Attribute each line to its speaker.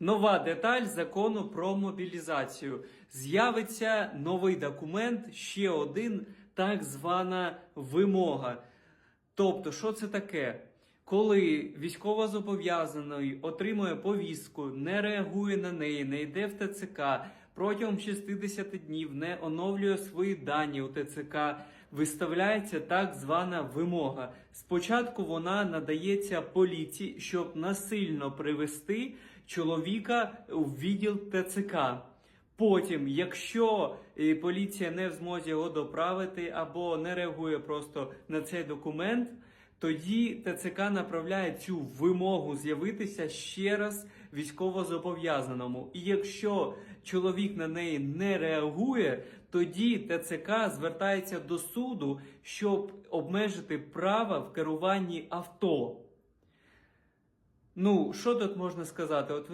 Speaker 1: Нова деталь закону про мобілізацію. З'явиться новий документ, ще один так звана вимога. Тобто, що це таке? Коли військовозобов'язаний отримує повістку, не реагує на неї, не йде в ТЦК, протягом 60 днів не оновлює свої дані у ТЦК, виставляється так звана вимога. Спочатку вона надається поліції, щоб насильно привести чоловіка у відділ ТЦК. Потім, якщо е, поліція не в змозі його доправити або не реагує просто на цей документ, тоді ТЦК направляє цю вимогу з'явитися ще раз військовозобов'язаному. І якщо чоловік на неї не реагує, тоді ТЦК звертається до суду, щоб обмежити право в керуванні авто. Ну, що тут можна сказати? От